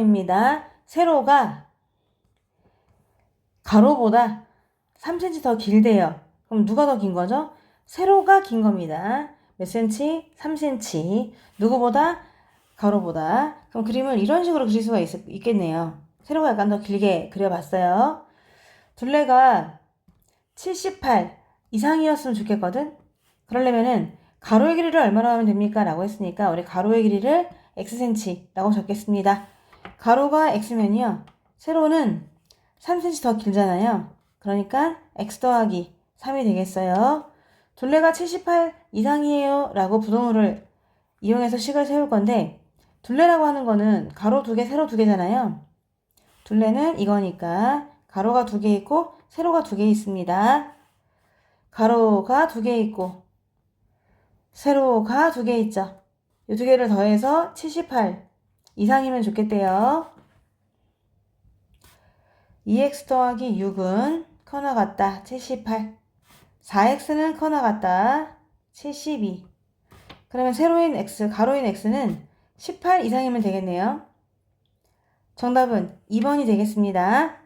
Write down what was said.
입니다. 세로가 가로보다 3cm 더 길대요. 그럼 누가 더 긴 거죠? 세로가 긴 겁니다. 몇 cm? 3cm. 누구보다? 가로보다. 그럼 그림을 이런 식으로 그릴 수가 있, 있겠네요. 세로가 약간 더 길게 그려봤어요. 둘레가 78 이상이었으면 좋겠거든? 그러려면은 가로의 길이를 얼마로 하면 됩니까? 라고 했으니까 우리 가로의 길이를 xcm라고 적겠습니다. 가로가 x면요. 세로는 3cm 더 길잖아요. 그러니까 x 더하기 3이 되겠어요. 둘레가 78 이상이에요. 라고 부동호를 이용해서 식을 세울 건데 둘레라고 하는 거는 가로 두 개, 세로 두 개잖아요. 둘레는 이거니까 가로가 두 개 있고 세로가 두 개 있습니다. 가로가 두 개 있고 세로가 두 개 있죠. 이 두 개를 더해서 78 이상이면 좋겠대요. 2x 더하기 6은 커나 같다. 78. 4x는 커나 같다. 72. 그러면 세로인 x, 가로인 x는 18 이상이면 되겠네요. 정답은 2번이 되겠습니다.